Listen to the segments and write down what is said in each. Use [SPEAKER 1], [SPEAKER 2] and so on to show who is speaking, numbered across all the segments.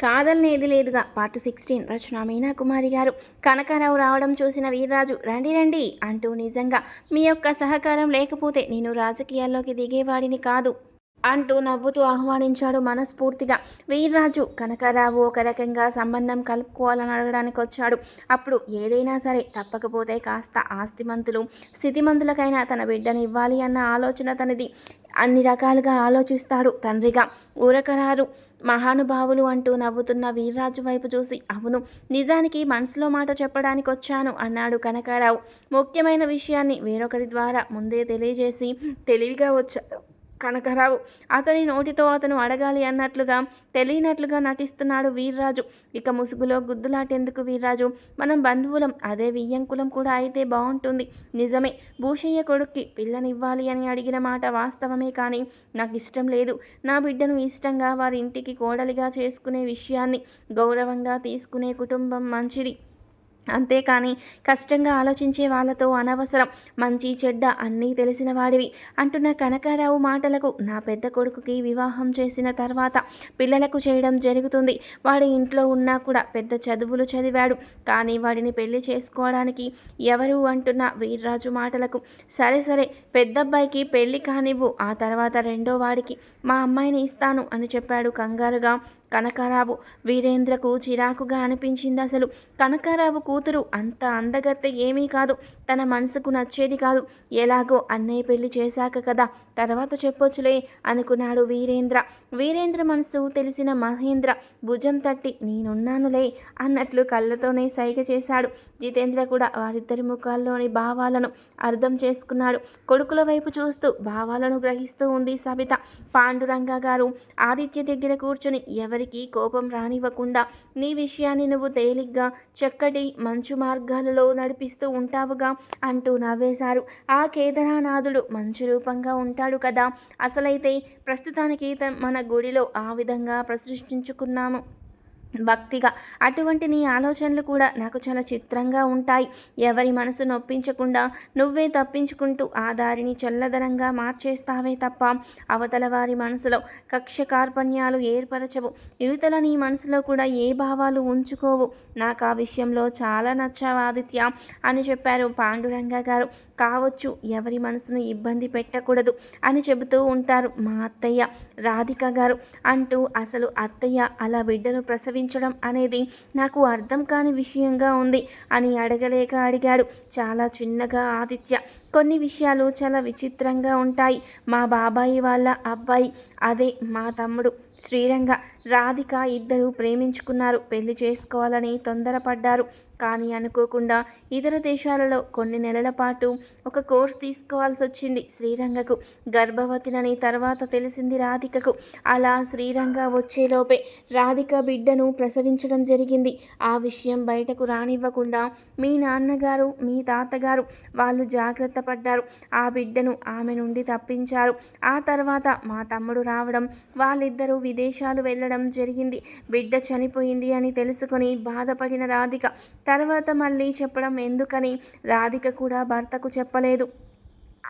[SPEAKER 1] కాదలనేది లేదుగా. Part sixteen రచన మీనా కుమారి గారు. కనకారావు రావడం చూసిన వీర్రాజు రండి రండి అంటూ నిజంగా మీ యొక్క సహకారం లేకపోతే నేను రాజకీయాల్లోకి దిగేవాడిని కాదు అంటూ నవ్వుతూ ఆహ్వానించాడు మనస్ఫూర్తిగా. వీర్రాజు కనకారావు ఒక రకంగా సంబంధం కలుపుకోవాలని అడగడానికి వచ్చాడు. అప్పుడు ఏదైనా సరే తప్పకపోతే కాస్త ఆస్తిమంతులు స్థితిమంతులకైనా తన బిడ్డను ఇవ్వాలి అన్న ఆలోచన తనది. అన్ని రకాలుగా ఆలోచిస్తాడు. తండ్రిగా ఊరకరారు. మహానుభావులు అంటూ నవ్వుతున్న వీర్రాజు వైపు చూసి అవును నిజానికి మనసులో మాట చెప్పడానికి వచ్చాను అన్నాడు కనకారావు. ముఖ్యమైన విషయాన్ని వేరొకరి ద్వారా ముందే తెలియజేసి తెలివిగా వచ్చాడు కనకరావు. అతని నోటితో అతను అడగాలి అన్నట్లుగా తెలియనట్లుగా నటిస్తున్నాడు వీర్రాజు. ఇక ముసుగులో గుద్దులాటెందుకు వీర్రాజు? మనం బంధువులం అదే వియ్యంకులం కూడా అయితే బాగుంటుంది నిజమే భూషయ్య కొడుక్కి పిల్లనివ్వాలి అని అడిగిన మాట వాస్తవమే కానీ నాకు ఇష్టం లేదు. నా బిడ్డను ఇష్టంగా వారి ఇంటికి కోడలిగా చేసుకునే విషయాన్ని గౌరవంగా తీసుకునే కుటుంబం మంచిది. అంతేకాని కష్టంగా ఆలోచించే వాళ్ళతో అనవసరం మంచి చెడ్డ అన్నీ తెలిసిన వాడివి. అంటున్న కనకారావు మాటలకు నా పెద్ద కొడుకుకి వివాహం చేసిన తర్వాత పిల్లలకు చేయడం జరుగుతుంది. వాడి ఇంట్లో ఉన్నా కూడా పెద్ద చదువులు చదివాడు. కానీ వాడిని పెళ్ళి చేసుకోవడానికి ఎవరు అంటున్న వీర్రాజు మాటలకు సరే సరే పెద్దబ్బాయికి పెళ్ళి కానివ్వు ఆ తర్వాత రెండో వాడికి మా అమ్మాయిని ఇస్తాను అని చెప్పాడు కంగారుగా కనకారావు. వీరేంద్రకు చిరాకుగా అనిపించింది అసలు. కనకారావుకు కూతురు అంత అందగత్త ఏమీ కాదు. తన మనసుకు నచ్చేది కాదు. ఎలాగో అన్నయ్య పెళ్ళి చేశాక కదా. తర్వాత చెప్పొచ్చులే అనుకున్నాడు వీరేంద్ర. వీరేంద్ర మనసు తెలిసిన మహేంద్ర భుజం తట్టి నేనున్నానులే అన్నట్లు కళ్ళతోనే సైగ చేశాడు. జితేంద్ర కూడా వారిద్దరి ముఖాల్లోని భావాలను అర్థం చేసుకున్నాడు. కొడుకుల వైపు చూస్తూ భావాలను గ్రహిస్తూ ఉంది సబిత. పాండురంగ గారు ఆదిత్య దగ్గర కూర్చుని ఎవరికి కోపం రానివ్వకుండా నీ విషయాన్ని నువ్వు తేలిగ్గా చక్కటి మంచు మార్గాలలో నడిపిస్తూ ఉంటావుగా అంటూ నవ్వేశారు. ఆ కేదరానాథుడు మంచు రూపంగా ఉంటాడు కదా. అసలైతే ప్రస్తుతానికి త- మన గుడిలో ఆ విధంగా ప్రసృష్టించుకున్నాము. భక్తిగా. అటువంటి నీ ఆలోచనలు కూడా నాకు చాలా చిత్రంగా ఉంటాయి. ఎవరి మనసు నొప్పించకుండా నువ్వే తప్పించుకుంటూ ఆ దారిని చల్లదనంగా మార్చేస్తావే తప్ప అవతల వారి మనసులో కక్ష కార్పణ్యాలు ఏర్పరచవు. యువతల నీ మనసులో కూడా ఏ భావాలు ఉంచుకోవు. నాకు ఆ విషయంలో చాలా నచ్చావు ఆదిత్య అని చెప్పారు పాండురంగ గారు. కావచ్చు ఎవరి మనసును ఇబ్బంది పెట్టకూడదు అని చెబుతూ ఉంటారు మా అత్తయ్య రాధిక గారు. అంటూ అసలు అత్తయ్య అలా బిడ్డను ప్రసవి ప్రసవించడం అనేది నాకు అర్థం కాని విషయంగా ఉంది అని అడగలేక అడిగాడు. చాలా చిన్నగా ఆదిత్య. కొన్ని విషయాలు చాలా విచిత్రంగా ఉంటాయి. మా బాబాయి వాళ్ళ అబ్బాయి. అదే మా తమ్ముడు. శ్రీరంగ. రాధిక ఇద్దరు ప్రేమించుకున్నారు. పెళ్ళి చేసుకోవాలని తొందరపడ్డారు. కానీ అనుకోకుండా ఇతర దేశాలలో కొన్ని నెలల పాటు ఒక కోర్స్ తీసుకోవాల్సి వచ్చింది శ్రీరంగకు. గర్భవతినని తర్వాత తెలిసింది రాధికకు. అలా శ్రీరంగ వచ్చేలోపే రాధిక బిడ్డను ప్రసవించడం జరిగింది. ఆ విషయం బయటకు రానివ్వకుండా మీ నాన్నగారు మీ తాతగారు వాళ్ళు జాగ్రత్త పడ్డారు. ఆ బిడ్డను ఆమె నుండి తప్పించారు. ఆ తర్వాత మా తమ్ముడు రావడం వాళ్ళిద్దరూ విదేశాలు వెళ్ళడం జరిగింది. బిడ్డ చనిపోయింది అని తెలుసుకొని బాధపడిన రాధిక తర్వాత మళ్ళీ చెప్పడం ఎందుకని రాధిక కూడా భర్తకు చెప్పలేదు.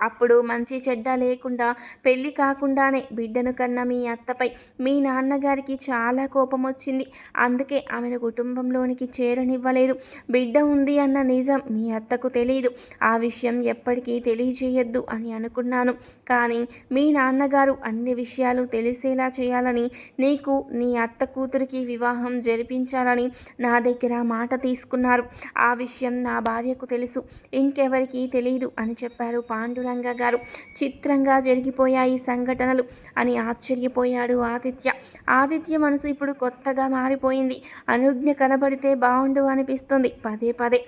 [SPEAKER 1] అప్పుడు మంచి చెడ్డ లేకుండా పెళ్ళి కాకుండానే బిడ్డను కన్న మీ అత్తపై మీ నాన్నగారికి చాలా కోపం వచ్చింది అందుకే ఆమెను కుటుంబంలోనికి చేరనివ్వలేదు. బిడ్డ ఉంది అన్న నిజం మీ అత్తకు తెలియదు ఆ విషయం ఎప్పటికీ తెలియజేయొద్దు అని అనుకున్నాను. కానీ మీ నాన్నగారు అన్ని విషయాలు తెలిసేలా చేయాలని నీకు నీ అత్త కూతురికి వివాహం జరిపించాలని నా దగ్గర మాట తీసుకున్నారు. ఆ విషయం నా భార్యకు తెలుసు. ఇంకెవరికీ తెలియదు అని చెప్పారు పాండురంగ గారు. చిత్రంగా జరిగిపోయాయి సంఘటనలు. అని ఆశ్చర్యపోయాడు ఆదిత్య. ఆదిత్య మనసు ఇప్పుడు కొత్తగా మారిపోయింది. అనుజ్ఞ కనబడితే బాగుండు అనిపిస్తుంది. పదే పదే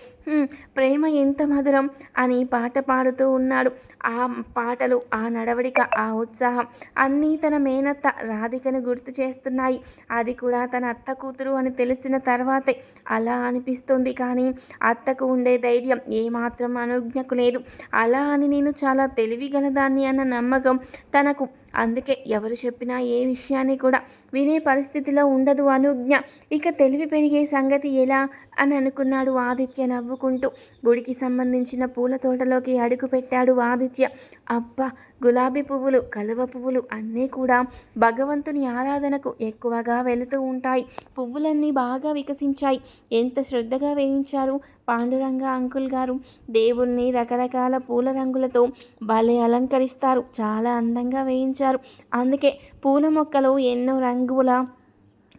[SPEAKER 1] ప్రేమ ఎంత మధురం అని పాట పాడుతూ ఉన్నాడు. ఆ పాటలు ఆ నడవడిక ఆ ఉత్సాహం అన్నీ తన మేనత్త రాధికను గుర్తు చేస్తున్నాయి. అది కూడా తన అత్త కూతురు అని తెలిసిన తర్వాతే. అలా అనిపిస్తుంది కానీ అత్తకు ఉండే ధైర్యం ఏమాత్రం అనుజ్ఞకు లేదు. అలా అని నేను చాలా తెలివిగలదాన్ని అన్న నమ్మకం తనకు అందుకే ఎవరు చెప్పినా ఏ విషయాన్ని కూడా వినే పరిస్థితిలో ఉండదు అనుజ్ఞ. ఇక తెలివి పెరిగే సంగతి ఎలా? అని అనుకున్నాడు ఆదిత్య నవ్వుకుంటూ. గుడికి సంబంధించిన పూల తోటలోకి అడుగు పెట్టాడు ఆదిత్య. అబ్బా గులాబీ పువ్వులు కలువ పువ్వులు అన్నీ కూడా భగవంతుని ఆరాధనకు ఎక్కువగా వెళుతూ ఉంటాయి. పువ్వులన్నీ బాగా వికసించాయి. ఎంత శ్రద్ధగా వేయించారు పాండురంగ అంకుల్ గారు. దేవుణ్ణి రకరకాల పూల రంగులతో భలే అలంకరిస్తారు. చాలా అందంగా వేయించారు. అందుకే పూల మొక్కలు ఎన్నో రంగుల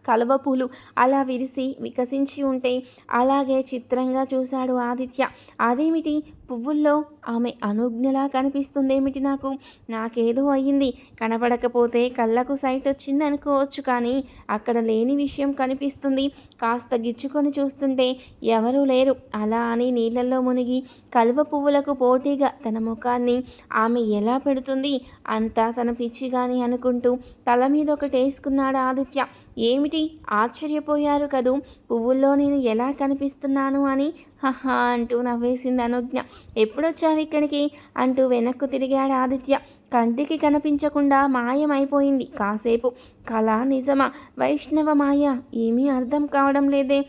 [SPEAKER 1] కలువ పూలు అలా విరిసి వికసించి ఉంటే అలాగే చిత్రంగా చూశాడు ఆదిత్య. అదేమిటి? పువ్వుల్లో ఆమె అనుజ్ఞలా కనిపిస్తుందేమిటి నాకు? నాకేదో అయ్యింది. కనపడకపోతే కళ్ళకు సైట్ వచ్చింది అనుకోవచ్చు కానీ అక్కడ లేని విషయం కనిపిస్తుంది. కాస్త గిచ్చుకొని చూస్తుంటే ఎవరూ లేరు. అలా అని నీళ్ళల్లో మునిగి కలువ పువ్వులకు పోటీగా తన ముఖాన్ని ఆమె ఎలా పెడుతుంది అంతా తన పిచ్చిగాని అనుకుంటూ తల మీద ఒకటి వేసుకున్నాడు ఆదిత్య. ఏమిటి? ఆశ్చర్యపోయారు కదూ? పువ్వుల్లో నేను ఎలా కనిపిస్తున్నాను అని హహా అంటూ నవ్వేసింది అనుజ్ఞ. ఎప్పుడొచ్చావు ఇక్కడికి? అంటూ వెనక్కు తిరిగాడు ఆదిత్య. కంటికి కనిపించకుండా మాయమైపోయింది. కాసేపు. కళ నిజమా? వైష్ణవ మాయ? ఏమీ అర్థం కావడం లేదే.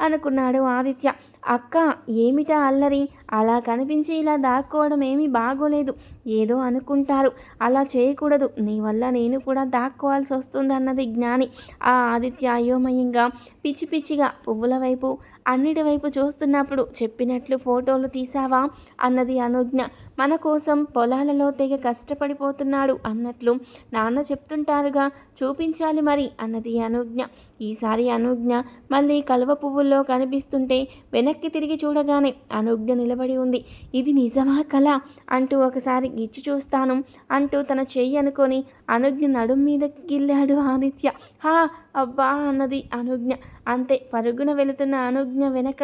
[SPEAKER 1] అనుకున్నాడు ఆదిత్య. అక్క ఏమిటా అల్లరి? అలా కనిపించి ఇలా దాక్కోవడం ఏమీ బాగోలేదు. ఏదో అనుకుంటారు. అలా చేయకూడదు. నీ వల్ల నేను కూడా దాక్కోవాల్సి వస్తుంది అన్నది జ్ఞాని. ఆ ఆదిత్య అయోమయంగా పిచ్చి పిచ్చిగా పువ్వుల వైపు అన్నిటి వైపు చూస్తున్నప్పుడు చెప్పినట్లు ఫోటోలు తీసావా అన్నది అనుజ్ఞ. మన కోసం పొలాలలో తెగ కష్టపడిపోతున్నాడు అన్నట్లు నాన్న చెప్తుంటారుగా చూపించాలి మరి అన్నది అనుజ్ఞ. ఈసారి అనుజ్ఞ మళ్ళీ కలువ పువ్వుల్లో కనిపిస్తుంటే వెనక్కి తిరిగి చూడగానే అనుజ్ఞ నిలబడి ఉంది. ఇది నిజమా కళ అంటూ ఒకసారి గిచ్చి చూస్తాను. అంటూ తన చెయ్యి అనుకొని అనుజ్ఞ నడుం మీద గిల్లాడు ఆదిత్య. హా అబ్బా అన్నది అనుజ్ఞ అంతే పరుగున వెళుతున్న అనుజ్ఞ వెనక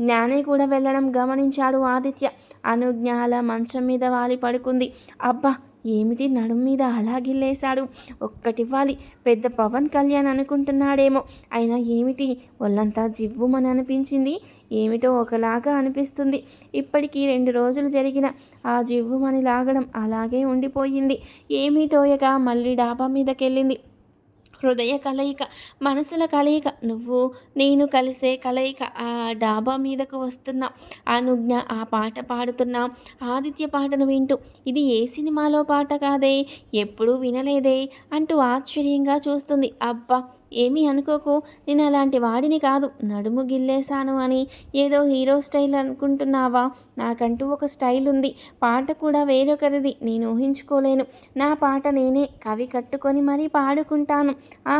[SPEAKER 1] జ్ఞానే కూడా వెళ్ళడం గమనించాడు ఆదిత్య. అనుజ్ఞ అలా మంచం మీద వాలి పడుకుంది. అబ్బా ఏమిటి నడుం మీద అలా గిల్లేశాడు ఒక్కటివ్వాలి పెద్ద పవన్ కళ్యాణ్ అనుకుంటున్నాడేమో. అయినా ఏమిటి? ఒళ్ళంతా జివ్వుమని అనిపించింది. ఏమిటో ఒకలాగా అనిపిస్తుంది. ఇప్పటికీ రెండు రోజులు జరిగిన ఆ జివ్వుమని లాగడం అలాగే ఉండిపోయింది. ఏమీ తోయక మళ్ళీ డాబా మీదకెళ్ళింది. హృదయ కలయిక మనసుల కలయిక నువ్వు నేను కలిసే కలయిక ఆ డాబా మీదకు వస్తున్నా అనుజ్ఞ ఆ పాట పాడుతున్నా ఆదిత్య పాటను వింటూ ఇది ఏ సినిమాలో పాట కాదే? ఎప్పుడూ వినలేదే అంటూ ఆశ్చర్యంగా చూస్తుంది. అబ్బా ఏమీ అనుకోకు. నేను అలాంటి వాడిని కాదు. నడుము గిల్లేశాను అని ఏదో హీరో స్టైల్ అనుకుంటున్నావా? నాకంటూ ఒక స్టైల్ ఉంది. పాట కూడా వేరొకరిది. నేను ఊహించుకోలేను. నా పాట నేనే కవి కట్టుకొని మరీ పాడుకుంటాను. ఆ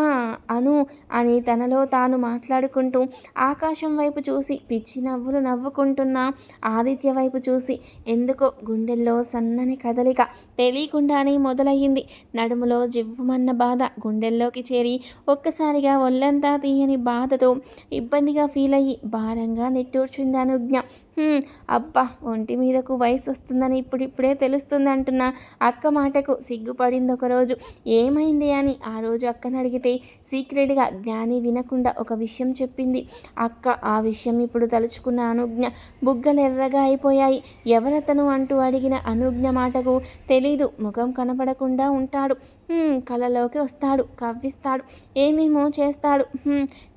[SPEAKER 1] అను అని తనలో తాను మాట్లాడుకుంటూ ఆకాశం వైపు చూసి పిచ్చి నవ్వులు నవ్వుకుంటున్నా ఆదిత్య వైపు చూసి ఎందుకో గుండెల్లో సన్నని కదలిక తెలియకుండానే మొదలయ్యింది. నడుములో జివ్వుమన్న బాధ గుండెల్లోకి చేరి ఒక్కసారి ఒక్కసారిగా ఒళ్ళంతా తీయని బాధతో ఇబ్బందిగా ఫీల్ అయ్యి భారంగా నిట్టూర్చింది అనుజ్ఞ. అబ్బా ఒంటి మీదకు వయసు వస్తుందని ఇప్పుడిప్పుడే తెలుస్తుంది అంటున్న అక్క మాటకు సిగ్గుపడింది ఒకరోజు ఏమైంది అని ఆ రోజు అక్కను అడిగితే సీక్రెట్గా జ్ఞాని వినకుండా ఒక విషయం చెప్పింది. అక్క ఆ విషయం ఇప్పుడు తలుచుకున్న అనుజ్ఞ. బుగ్గలు ఎర్రగా అయిపోయాయి. ఎవరతను అంటూ అడిగిన అనుజ్ఞ మాటకు తెలీదు. ముఖం కనపడకుండా ఉంటాడు. కళలోకి వస్తాడు కవ్విస్తాడు. ఏమేమో చేస్తాడు.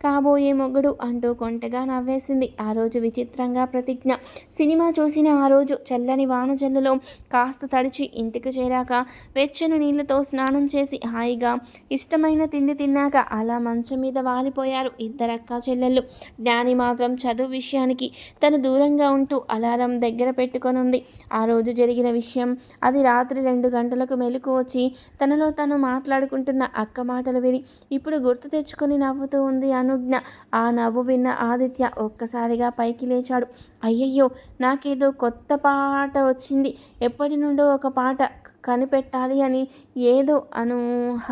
[SPEAKER 1] కాబోయే మొగుడు అంటూ కొంటగా నవ్వేసింది. ఆ రోజు విచిత్రంగా ప్రతిజ్ఞ. సినిమా చూసిన ఆ రోజు చల్లని వానజల్లులో కాస్త తడిచి ఇంటికి చేరాక వెచ్చని నీళ్ళతో స్నానం చేసి హాయిగా ఇష్టమైన తిండి తిన్నాక అలా మంచం మీద వాలిపోయారు ఇద్దరక్క చెల్లెళ్ళు. జ్ఞాని మాత్రం చదువు విషయానికి తను దూరంగా ఉంటూ అలారం దగ్గర పెట్టుకొనుంది. ఆ రోజు జరిగిన విషయం అది రాత్రి రెండు గంటలకు మెలకు వచ్చి తనలో తను తను మాట్లాడుకుంటున్న అక్క మాటలు విని ఇప్పుడు గుర్తు తెచ్చుకొని నవ్వుతూ ఉంది అనుజ్ఞ. ఆ నవ్వు విన్న ఆదిత్య ఒక్కసారిగా పైకి లేచాడు. అయ్యయ్యో నాకేదో కొత్త పాట వచ్చింది. ఎప్పటి నుండో ఒక పాట కనిపెట్టాలి అని ఏదో అనూహ.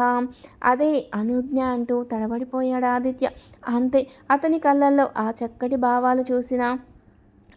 [SPEAKER 1] అదే అనుజ్ఞ అంటూ తడబడిపోయాడు ఆదిత్య. అంతే అతని కళ్ళల్లో ఆ చక్కటి భావాలు చూసిన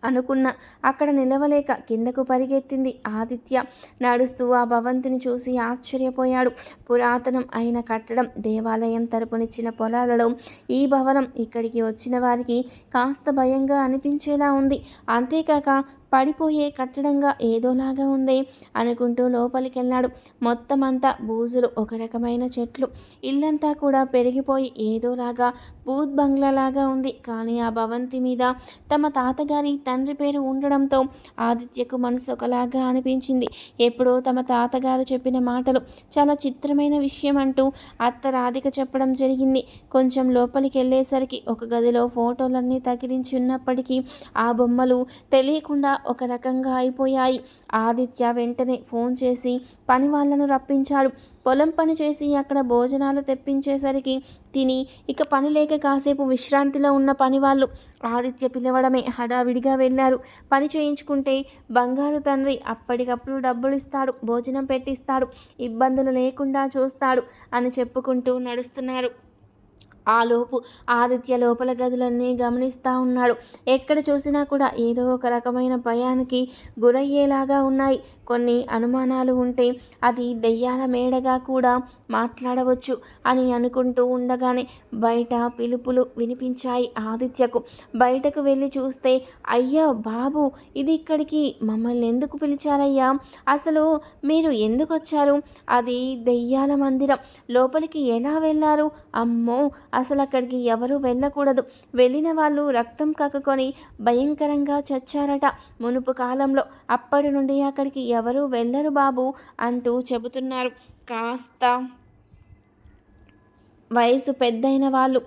[SPEAKER 1] అనుకున్న. అక్కడ నిలవలేక కిందకు పరిగెత్తింది ఆదిత్య. నడుస్తూ ఆ భవంతిని చూసి ఆశ్చర్యపోయాడు. పురాతనం అయిన కట్టడం దేవాలయం తరపునిచ్చిన పొలాలలో. ఈ భవనం ఇక్కడికి వచ్చిన వారికి కాస్త భయంగా అనిపించేలా ఉంది. అంతేకాక పడిపోయే కట్టడంగా ఏదోలాగా ఉంది అనుకుంటూ లోపలికి వెళ్ళాడు మొత్తం అంతా బూజులు ఒక రకమైన చెట్లు. ఇల్లంతా కూడా పెరిగిపోయి ఏదోలాగా బూత్ బంగ్లాలాగా ఉంది. కానీ ఆ భవంతి మీద తమ తాతగారి తండ్రి పేరు ఉండడంతో ఆదిత్యకు మనసు ఒకలాగా అనిపించింది. ఎప్పుడో తమ తాతగారు చెప్పిన మాటలు చాలా చిత్రమైన విషయం అంటూ అత్త రాధిక చెప్పడం జరిగింది. కొంచెం లోపలికి వెళ్ళేసరికి ఒక గదిలో ఫోటోలన్నీ తగిలించి ఉన్నప్పటికీ ఆ బొమ్మలు తెలియకుండా ఒక రకంగా అయిపోయాయి. ఆదిత్య వెంటనే ఫోన్ చేసి పని వాళ్ళను రప్పించాడు. పొలం పని చేసి అక్కడ భోజనాలు తెప్పించేసరికి తిని ఇక పని లేక కాసేపు విశ్రాంతిలో ఉన్న పని వాళ్ళు. ఆదిత్య పిలవడమే హడావిడిగా వెళ్ళారు. పని చేయించుకుంటే బంగారు తండ్రి అప్పటికప్పుడు డబ్బులు ఇస్తాడు భోజనం పెట్టిస్తాడు ఇబ్బందులు లేకుండా చూస్తాడు అని చెప్పుకుంటూ నడుస్తున్నారు. ఆలోపు ఆదిత్య లోపల గదులన్నీ గమనిస్తూ ఉన్నాడు. ఎక్కడ చూసినా కూడా ఏదో ఒక రకమైన భయానికి గురయ్యేలాగా ఉన్నాయి. కొన్ని అనుమానాలు ఉంటే అది దెయ్యాల మేడగా కూడా మాట్లాడవచ్చు అని అనుకుంటూ ఉండగానే బయట పిలుపులు వినిపించాయి ఆదిత్యకు. బయటకు వెళ్ళి చూస్తే అయ్యా బాబు ఇది ఇక్కడికి మమ్మల్ని ఎందుకు పిలిచారయ్యా? అసలు మీరు ఎందుకు వచ్చారు అది దెయ్యాల మందిరం. లోపలికి ఎలా వెళ్ళారు? అమ్మో అసలు అక్కడికి ఎవరు వెళ్ళకూడదు. వెళ్ళిన వాళ్ళు రక్తం కక్కుకొని భయంకరంగా చచ్చారట. మునుపు కాలంలో అప్పటి నుండి అక్కడికి ఎవరూ వెళ్ళరు బాబు అంటూ చెబుతున్నారు. కాస్త వయసు పెద్దయిన వాళ్ళు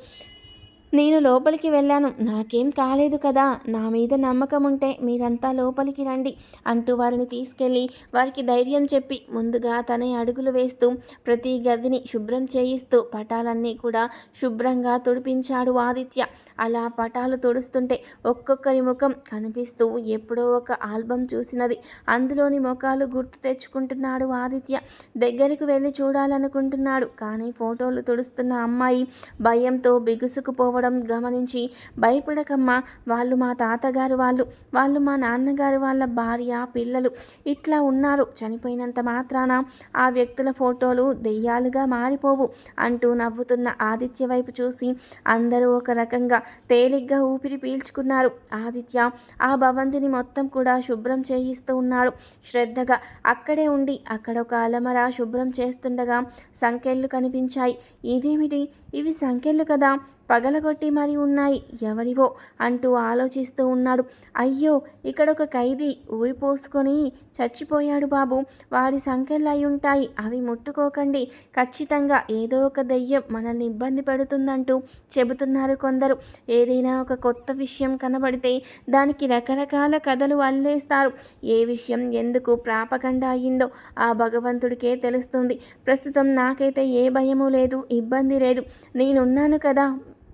[SPEAKER 1] నేను లోపలికి వెళ్ళాను. నాకేం కాలేదు కదా. నా మీద నమ్మకం ఉంటే మీరంతా లోపలికి రండి అంటూ వారిని తీసుకెళ్ళి వారికి ధైర్యం చెప్పి ముందుగా తనే అడుగులు వేస్తూ ప్రతి గదిని శుభ్రం చేయిస్తూ పటాలన్నీ కూడా శుభ్రంగా తుడిపించాడు ఆదిత్య. అలా పటాలు తుడుస్తుంటే ఒక్కొక్కరి ముఖం కనిపిస్తూ ఎప్పుడో ఒక ఆల్బం చూసినది. అందులోని ముఖాలు గుర్తు తెచ్చుకుంటున్నాడు ఆదిత్య. దగ్గరికి వెళ్ళి చూడాలనుకుంటున్నాడు. కానీ ఫోటోలు తుడుస్తున్న అమ్మాయి భయంతో బిగుసుకుపోవడం రావడం గమనించి భయపడకమ్మా. వాళ్ళు మా తాతగారు వాళ్ళు వాళ్ళు మా నాన్నగారు వాళ్ళ భార్య పిల్లలు ఇట్లా ఉన్నారు. చనిపోయినంత మాత్రాన ఆ వ్యక్తుల ఫోటోలు దెయ్యాలుగా మారిపోవు అంటూ నవ్వుతున్న ఆదిత్య వైపు చూసి అందరూ ఒక రకంగా తేలిగ్గా ఊపిరి పీల్చుకున్నారు. ఆదిత్య ఆ భవంతిని మొత్తం కూడా శుభ్రం చేయిస్తూ ఉన్నాడు. శ్రద్ధగా అక్కడే ఉండి అక్కడ ఒక అలమర శుభ్రం చేస్తుండగా సంకెళ్ళు కనిపించాయి. ఇదేమిటి? ఇవి సంకెళ్ళు కదా. పగలగొట్టి మరి ఉన్నాయి ఎవరివో అంటూ ఆలోచిస్తూ ఉన్నాడు. అయ్యో ఇక్కడ ఒక ఖైదీ ఊరిపోసుకొని చచ్చిపోయాడు బాబు. వారి సంఖ్యలు అయి ఉంటాయి. అవి ముట్టుకోకండి. ఖచ్చితంగా ఏదో ఒక దెయ్యం మనల్ని ఇబ్బంది పెడుతుందంటూ చెబుతున్నారు కొందరు. ఏదైనా ఒక కొత్త విషయం కనబడితే దానికి రకరకాల కథలు అల్లేస్తారు. ఏ విషయం ఎందుకు ప్రాపకండ అయ్యిందో ఆ భగవంతుడికే తెలుస్తుంది. ప్రస్తుతం నాకైతే ఏ భయము లేదు ఇబ్బంది లేదు. నేనున్నాను కదా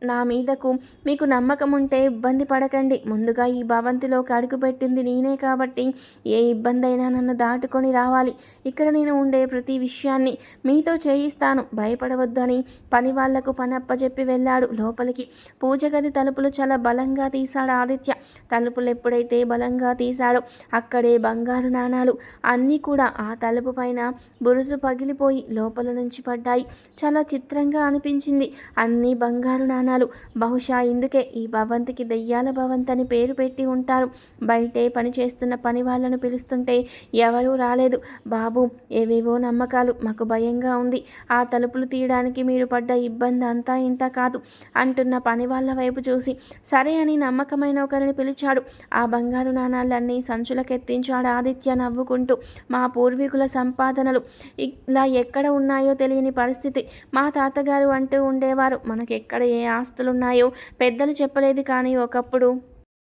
[SPEAKER 1] నా మీదకు మీకు నమ్మకం ఉంటే ఇబ్బంది పడకండి. ముందుగా ఈ భవంతిలోకి అడుగుపెట్టింది నేనే కాబట్టి ఏ ఇబ్బంది అయినా నన్ను దాటుకొని రావాలి. ఇక్కడ నేను ఉండే ప్రతి విషయాన్ని మీతో చేయిస్తాను. భయపడవద్దు అని పని వాళ్ళకు పనప్ప చెప్పి వెళ్ళాడు. లోపలికి పూజ గది తలుపులు చాలా బలంగా తీశాడు ఆదిత్య. తలుపులు ఎప్పుడైతే బలంగా తీశాడో అక్కడే బంగారు నాణాలు అన్నీ కూడా ఆ తలుపు పైన బురుజు పగిలిపోయి లోపల నుంచి పడ్డాయి. చాలా చిత్రంగా అనిపించింది. అన్నీ బంగారు నాణాలు. నాణాలు బహుశా ఇందుకే ఈ భవంతికి దెయ్యాల భవంత్ అని పేరు పెట్టి ఉంటారు. బయటే పని చేస్తున్న పని వాళ్ళను పిలుస్తుంటే ఎవరూ రాలేదు. బాబు ఏవేవో నమ్మకాలు. మాకు భయంగా ఉంది. ఆ తలుపులు తీయడానికి మీరు పడ్డ ఇబ్బంది అంతా ఇంత కాదు అంటున్న పని వాళ్ళ వైపు చూసి. సరే అని నమ్మకమైన ఒకరిని పిలిచాడు. ఆ బంగారు నాణాలన్నీ సంచులకెత్తించాడు ఆదిత్య నవ్వుకుంటూ. మా పూర్వీకుల సంపాదనలు ఇలా ఎక్కడ ఉన్నాయో తెలియని పరిస్థితి. మా తాతగారు అంటూ ఉండేవారు. మనకెక్కడ ఏ ఆస్తులున్నాయో పెద్దలు చెప్పలేదు కానీ ఒకప్పుడు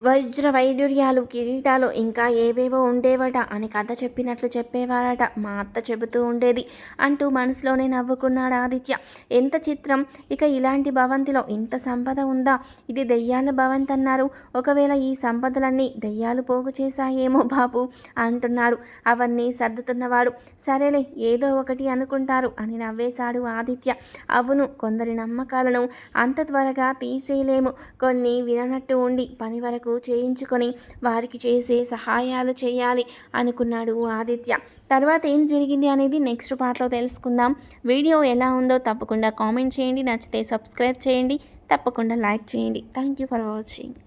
[SPEAKER 1] వజ్ర వైడూర్యాలు కిరీటాలు ఇంకా ఏవేవో ఉండేవట అని కథ చెప్పినట్లు చెప్పేవారట. మా అత్త చెబుతూ ఉండేది అంటూ మనసులోనే నవ్వుకున్నాడు ఆదిత్య. ఎంత చిత్రం! ఇక ఇలాంటి భవంతిలో ఇంత సంపద ఉందా? ఇది దెయ్యాల భవంతి అన్నారు. ఒకవేళ ఈ సంపదలన్నీ దెయ్యాలు పోగు చేశాయేమో బాబు! అంటున్నాడు. అవన్నీ సర్దుతున్నవాడు. సరేలే ఏదో ఒకటి అనుకుంటారు అని నవ్వేశాడు ఆదిత్య. అవును కొందరి నమ్మకాలను అంత త్వరగా తీసేయలేము. కొన్ని విననట్టు ఉండి పని వరకు వరకు చేయించుకొని వారికి చేసే సహాయాలు చేయాలి అనుకున్నాడు ఆదిత్య. తర్వాత ఏం జరిగింది అనేది నెక్స్ట్ పార్ట్లో తెలుసుకుందాం. వీడియో ఎలా ఉందో తప్పకుండా కామెంట్ చేయండి. నచ్చితే సబ్స్క్రైబ్ చేయండి. తప్పకుండా లైక్ చేయండి. Thank you for watching